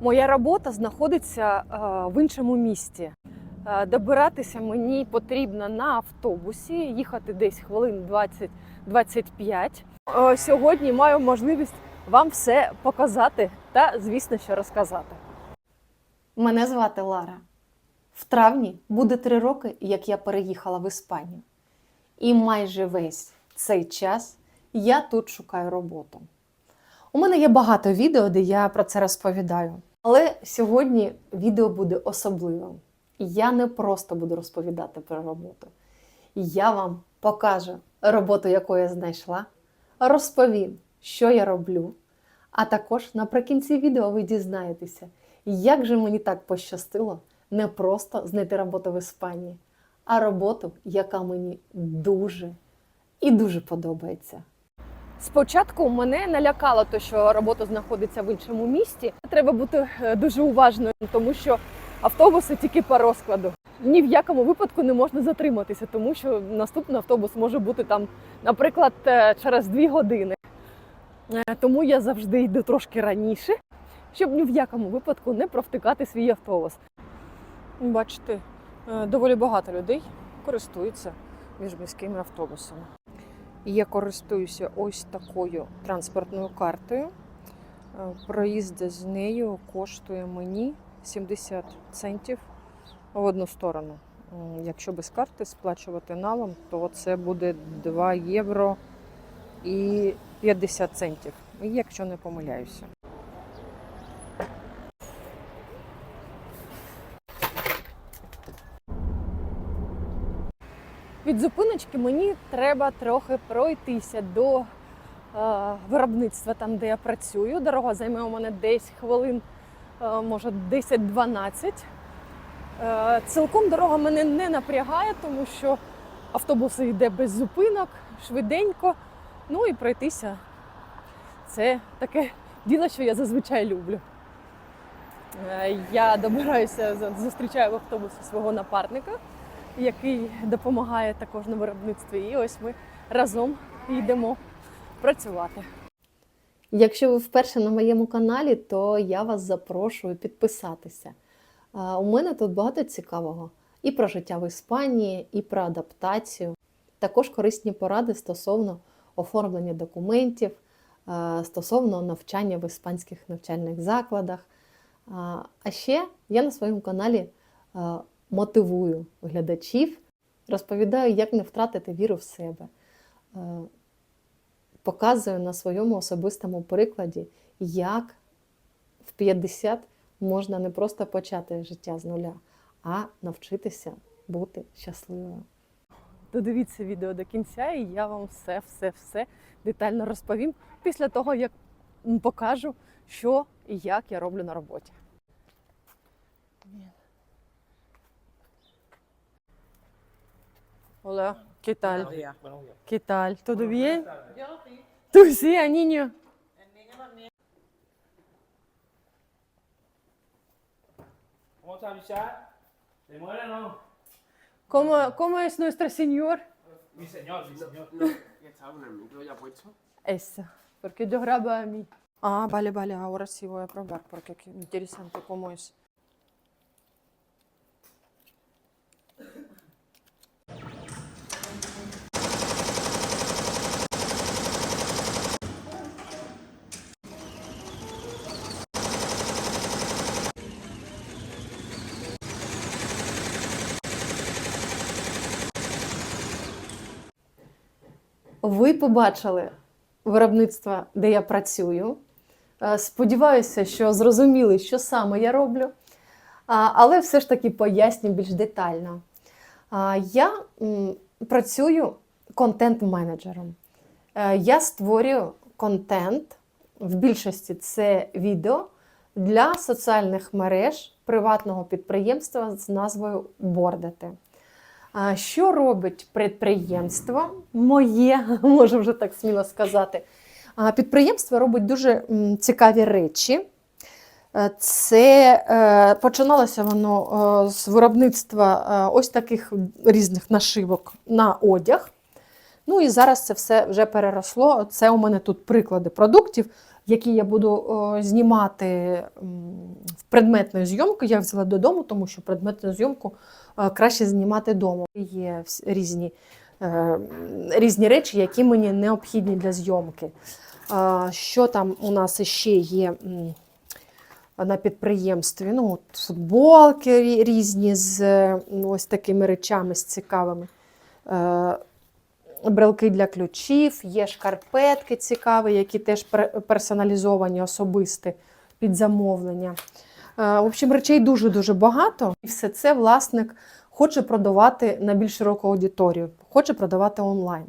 Моя робота знаходиться е, в іншому місті. Е, Добиратися мені потрібно на автобусі, їхати десь хвилин 20-25. Е, Сьогодні маю можливість вам все показати та, звісно, що розказати. Мене звати Лара. В травні буде три роки, як я переїхала в Іспанію. І майже весь цей час я тут шукаю роботу. У мене є багато відео, де я про це розповідаю. Але сьогодні відео буде особливим. Я не просто буду розповідати про роботу. Я вам покажу роботу, яку я знайшла, розповім, що я роблю. А також наприкінці відео ви дізнаєтеся, як же мені так пощастило не просто знайти роботу в Іспанії, а роботу, яка мені дуже і дуже подобається. Спочатку мене налякало те, що робота знаходиться в іншому місті. Треба бути е, дуже уважною, тому що автобуси тільки по розкладу. Ні в якому випадку не можна затриматися, тому що наступний автобус може бути там, наприклад, е, через дві години. Е, Тому я завжди йду трошки раніше, щоб ні в якому випадку не провтикати свій автобус. Бачите, доволі багато людей користуються міжміськими автобусами. Я користуюся ось такою транспортною картою. Е, Проїзд з нею коштує мені 70 центів в одну сторону. Якщо без карти сплачувати налом, то це буде 2 євро і 50 центів, якщо не помиляюся. Зупиночки мені треба трохи пройтися до е, виробництва, там, де я працюю. Дорога займе у мене десь хвилин, е, може 10-12. Е, цілком дорога мене не напрягає, тому що автобус йде без зупинок, швиденько. Ну і пройтися це таке діло, що я зазвичай люблю. Е, Я добираюся, зустрічаю в автобусі свого напарника який допомагає також на виробництві. І ось ми разом йдемо працювати. Якщо ви вперше на моєму каналі, то я вас запрошую підписатися. У мене тут багато цікавого і про життя в Іспанії, і про адаптацію. Також корисні поради стосовно оформлення документів, стосовно навчання в іспанських навчальних закладах. А ще я на своєму каналі мотивую глядачів, розповідаю, як не втратити віру в себе. Е, Показую на своєму особистому прикладі, як в 50 можна не просто почати життя з нуля, а навчитися бути щасливою. Додивіться відео до кінця, і я вам все, все, все детально розповім після того, як покажу, що і як я роблю на роботі. Hola, ¿qué tal? Buenos días. Buenos. ¿Qué tal? ¿Todo bien? ¿Tú sí, a niño? ¿Cómo está, Richard? ¿Se muere o no? ¿Cómo, cómo es nuestro señor? Mi señor, mi señor. ¿Ya está con el micro ya puesto? Esa, porque yo grabo a mí. Ah, vale, vale, ahora sí voy a probar porque qué interesante cómo es. Ви побачили виробництво, де я працюю. Е, Сподіваюся, що зрозуміли, що саме я роблю, але все ж таки поясню більш детально. Я працюю контент-менеджером. Е, Я створюю контент, в більшості це відео для соціальних мереж приватного підприємства з назвою Бордати. Що робить підприємство моє, можу вже так сміло сказати. Підприємство робить дуже цікаві речі. Е, Це е, починалося воно е, з виробництва ось таких різних нашивок на одяг. Ну і зараз це все вже переросло. Це у мене тут приклади продуктів, які я буду знімати в предметну зйомку я взяла додому, тому що предметну зйомку краще знімати вдома. Є різні, е, різні речі, які мені необхідні для зйомки. Е, Що там у нас ще є на підприємстві? Ну, футболки різні з е, ось такими речами з цікавими. Е, Брелки для ключів, є шкарпетки цікаві, які теж персоналізовані, особисті під замовлення. Е, В общем, речей дуже-дуже багато. І все це власник хоче продавати на більш широку аудиторію, хоче продавати онлайн.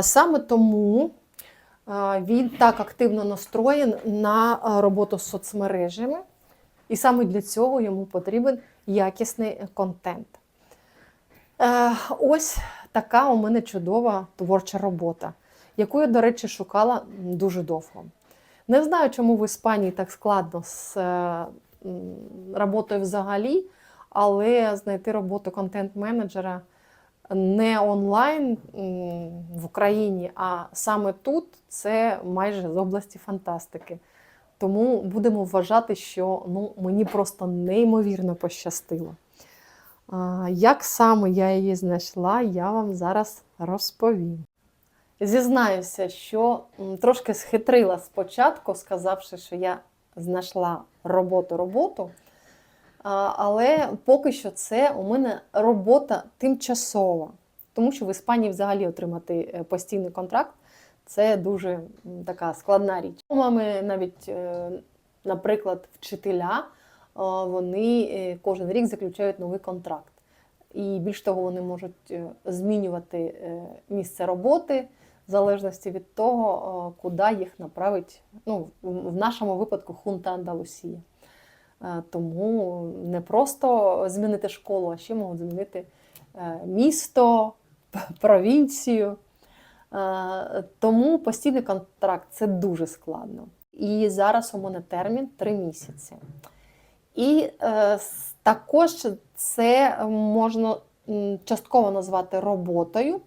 Саме тому він так активно настроєн на роботу з соцмережами, і саме для цього йому потрібен якісний контент. Е, Ось така у мене чудова творча робота, яку я, до речі, шукала дуже довго. Не знаю, чому в Іспанії так складно з е, роботою взагалі, але знайти роботу контент-менеджера не онлайн в Україні, а саме тут це майже з області фантастики. Тому будемо вважати, що ну, мені просто неймовірно пощастило. Як саме я її знайшла, я вам зараз розповім. Зізнаюся, що трошки схитрила спочатку, сказавши, що я знайшла роботу-роботу. Але поки що це у мене робота тимчасова, тому що в Іспанії взагалі отримати е, постійний контракт це дуже така складна річ. У мами навіть, е, наприклад, вчителя, вони е, кожен рік заключають новий контракт. І більш того, вони можуть змінювати місце роботи в залежності від того, е, куди їх направить, ну, в нашому випадку хунта Андалусія. Е, Тому не просто змінити школу, а ще можуть змінити е, місто, провінцію. Тому постійний контракт це дуже складно. І зараз у мене термін 3 місяці. І е, також це можна частково назвати роботою,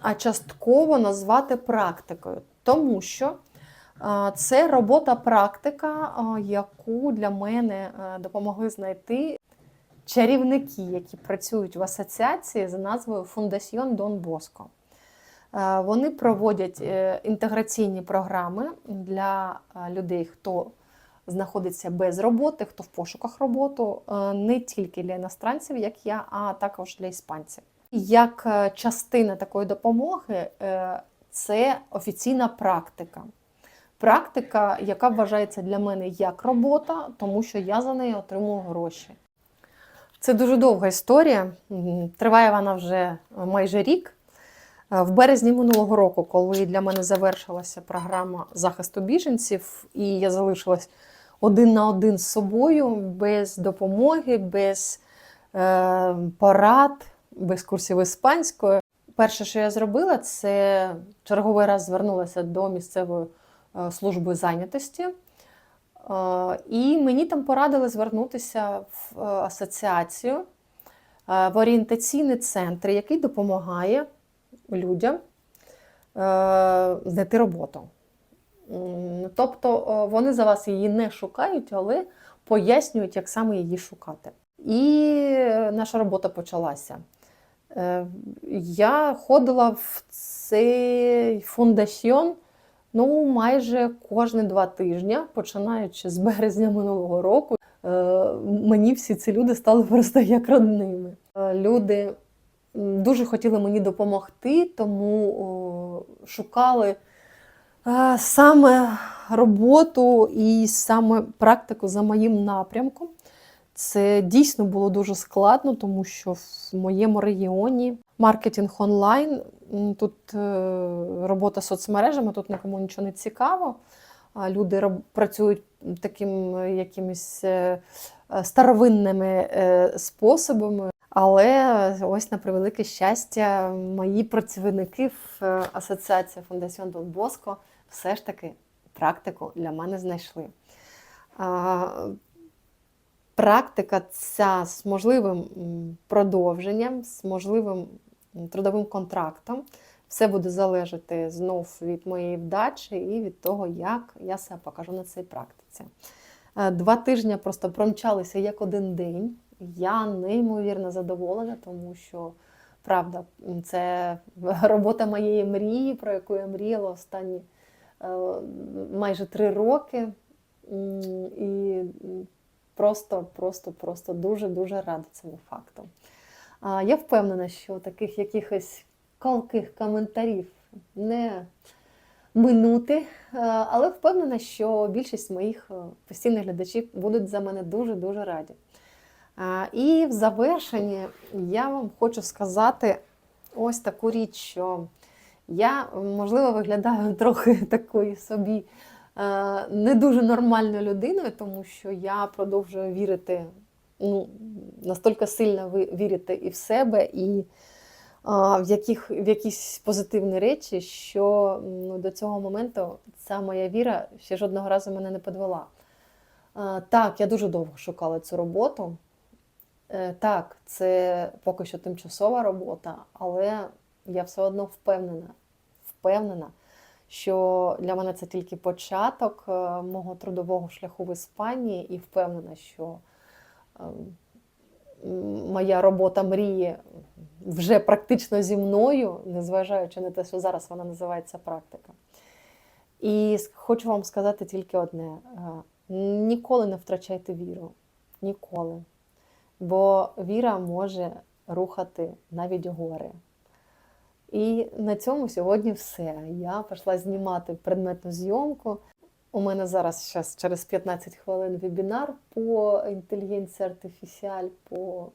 а частково назвати практикою, тому що це робота-практика, е, яку для мене е, допомогли знайти чарівники, які працюють в асоціації за назвою Фундаціон Дон Боско. Е, Вони проводять е, інтеграційні програми для людей, хто знаходиться без роботи, хто в пошуках роботи, не тільки для іностранців, як я, а також для іспанців. Як е, частина такої допомоги, е, це офіційна практика. Практика, яка вважається для мене як робота, тому що я за неї отримую гроші. Це дуже довга історія. Триває вона вже майже рік. Е, В березні минулого року, коли для мене завершилася програма захисту біженців, і я залишилась один на один з собою, без допомоги, без порад, без курсів іспанської. Перше, що я зробила, це черговий раз звернулася до місцевої е, служби зайнятості. Е, І мені там порадили звернутися в е, асоціацію, в орієнтаційний центр, який допомагає людям знайти роботу. Тобто вони за вас її не шукають, але пояснюють, як саме її шукати. І наша робота почалася. Е, Я ходила в цей фундаціон ну, майже кожні два тижні, починаючи з березня минулого року. Е, Мені всі ці люди стали просто як родними. Е, Люди дуже хотіли мені допомогти, тому шукали саме роботу і саме практику за моїм напрямком. Це дійсно було дуже складно, тому що в моєму регіоні маркетинг онлайн, тут е, робота з соцмережами, тут нікому нічого не цікаво. Люди працюють таким е, якимись е, старовинними способами. Але ось на превелике щастя, мої працівники в асоціації Фундаціон Дон Боско все ж таки практику для мене знайшли. Практика ця з можливим продовженням, з можливим трудовим контрактом. Все буде залежати знов від моєї вдачі і від того, як я себе покажу на цій практиці. Е, Два тижні просто промчалися як один день. Я неймовірно задоволена, тому що правда, це робота моєї мрії, про яку я мріяла останні е, майже три роки. І просто, просто, просто дуже дуже рада цьому факту. Я впевнена, що таких якихось колких коментарів не минути, але впевнена, що більшість моїх е, постійних глядачів будуть за мене дуже-дуже раді. І в завершенні я вам хочу сказати ось таку річ, що я, можливо, виглядаю трохи такою собі не дуже нормальною людиною, тому що я продовжую вірити, ну, настільки сильно вірити і в себе, і а, в, яких, в якісь позитивні речі, що ну, до цього моменту ця моя віра ще жодного разу мене не підвела. А, так, я дуже довго шукала цю роботу. Е, Так, це поки що тимчасова робота, але я все одно впевнена, впевнена, що для мене це тільки початок е, мого трудового шляху в Іспанії, і впевнена, що е, моя робота мрії вже практично зі мною, незважаючи на те, що зараз вона називається практика. І хочу вам сказати тільки одне: е, ніколи не втрачайте віру. Ніколи. Бо віра може рухати навіть гори. І на цьому сьогодні все. Я пішла знімати предметну зйомку. У мене зараз щас, через 15 хвилин вебінар по інтелігенції артифіціаль, по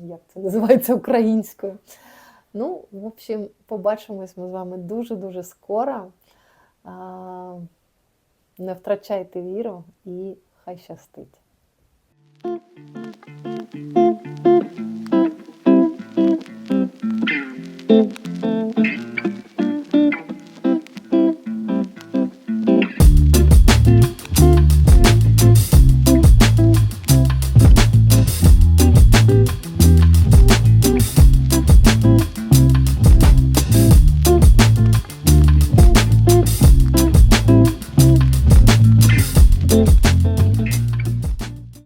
як це називається українською. Ну, в общем, побачимось ми з вами дуже-дуже скоро. Не втрачайте віру і хай щастить. Mm-hmm.